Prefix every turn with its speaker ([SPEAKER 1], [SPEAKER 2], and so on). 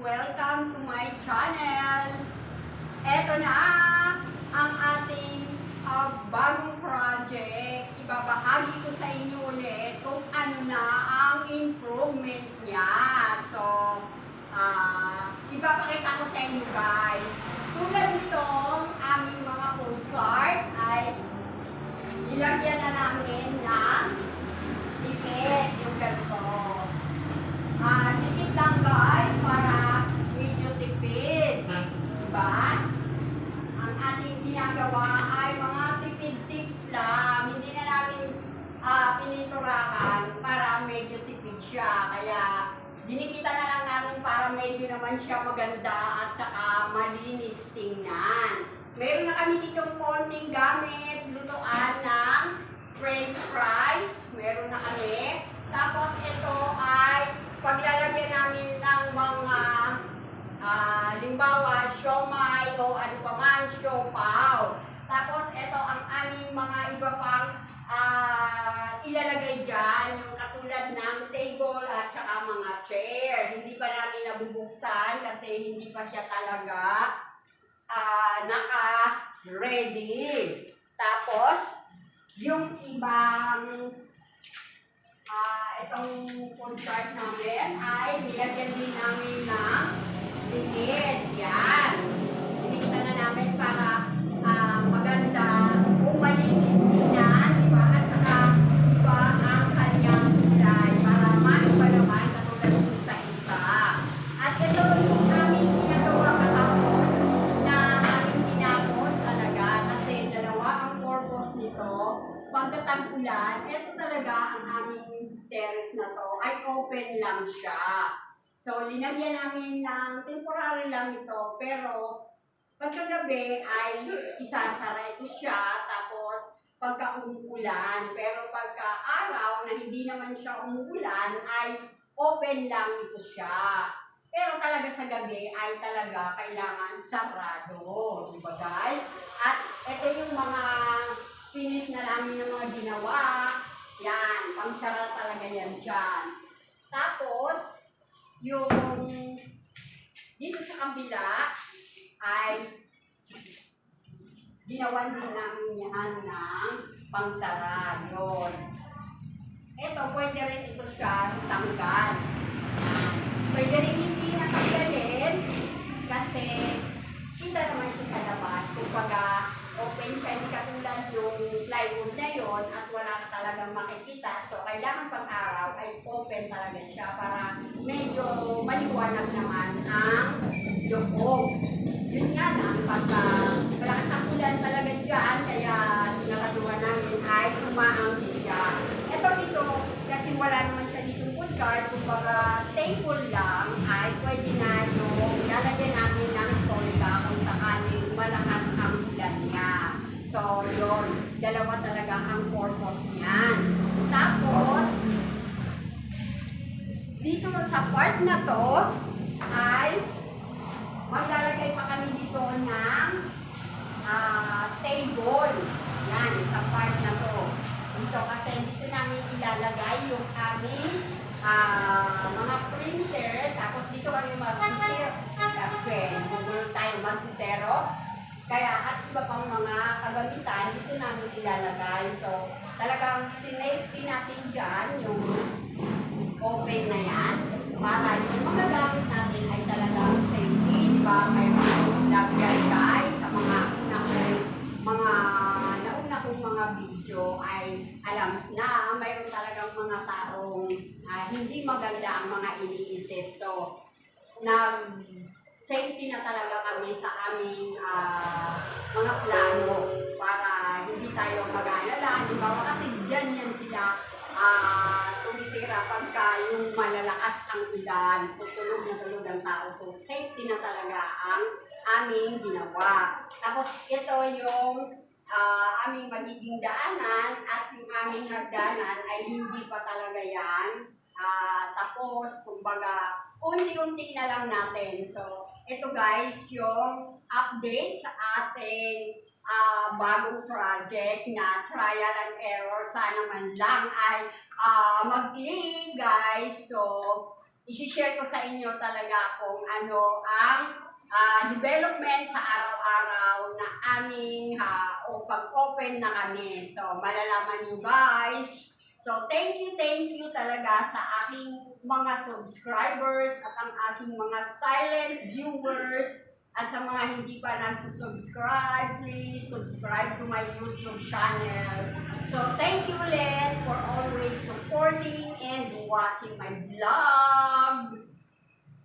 [SPEAKER 1] Welcome to my channel! Eto na ang ating ah, bagong project. Ibabahagi ko sa inyo ulit kung ano na ang improvement niya. So, ah, ipapakita ko sa inyo guys. Tulad nitong aming mga food cart ay ilagyan na namin ng tipid yung ganito. Ah, tipid lang guys para medyo tipid. Diba? Ang ating ginagawa ay mga tipid tips lang. Hindi na namin ah, pininturahan para medyo tipid siya. Kaya dinikita na lang namin para medyo naman siya maganda at saka malinis tingnan. Meron na kami ditong konting gamit, lutuan ng french fries. Meron na kami. Tapos ito ay paglalagyan namin ng mga ah, limbawa, siomay o ano pa man, siopaw. Tapos ito ang aming mga iba pang ah, ilalagay dyan, yung katulad ng table at saka mga chair. Hindi pa namin nabubuksan kasi hindi pa siya talaga ah, naka-ready. Tapos, yung ibang ah itong food cart namin ay nilagyan din namin ng Pagkatag ulan, ito talaga ang aming terrace na to ay open lang siya. So, linagyan namin ng temporary lang ito, pero pagkagabi ay isasara ito siya, tapos pagka umuulan, pero pagka araw na hindi naman siya umuulan, ay open lang ito siya. Pero talaga sa gabi ay talaga kailangan sarado, di ba guys? At ito yung mga finish na namin ng mga ginawa. Yan, pangsara talaga yan dyan. Tapos, yung dito sa kabila ay ginawan din namin yan ng pangsara. Yun. Ito, pwede rin ito siya tanggal. Pwede rin hindi natanggalin kasi kita naman siya sa labas. Kumbaga, open siya, hindi katulad yung plywood na yon at wala ka talagang makikita. So, kailangan pag araw ay open talaga siya para medyo maliwanag naman ang loob. Yun nga lang, pagka malakas ang ulan talaga dyan, kaya sinaraduhan namin ay umaangkin siya. Ito dito, kasi wala naman siya dito food cart, kumbaga staple lang, ay pwede na yung lalagyan namin ng solda kung sakaling malakas ang ulan niya. So, yun, dalawa talaga ang purpose niyan. Tapos, dito sa part na to, ay maglalagay pa kami dito ng ah, table. Yan, sa part na to. Dito kasi dito namin ilalagay yung aming ah, mga printer. Tapos dito kami mag-xerox. Gugulo tayo mag-xerox. Kaya at iba pang mga kagamitan, dito namin ilalagay. So, talagang sinafety natin dyan yung mga video ay alam na mayroon talagang mga taong ah, hindi maganda ang mga iniisip. So, nag safety na talaga kami sa aming ah, mga plano para hindi tayo mag-alala. Di ba? Kasi dyan yan sila ah tumitira pagka yung malalakas ang ulan. So, tulog na tulog ang tao. So, safety na talaga ang aming ginawa. Tapos, ito yung ah, aming magiging daanan at yung aming hagdanan ay hindi pa talaga yan. Ah, tapos, kumbaga, unti-unti na lang natin. So, ito guys, yung update sa ating ah, bagong project na trial and error. Sana man lang ay ah, mag-click guys. So, isi-share ko sa inyo talaga kung ano ang ah, development sa araw-araw na aming ha, o pag-open na kami. So, malalaman nyo guys. So, thank you, thank you talaga sa aking mga subscribers at ang aking mga silent viewers at sa mga hindi pa nagsusubscribe, please subscribe to my YouTube channel. So, thank you ulit for always supporting and watching my vlog.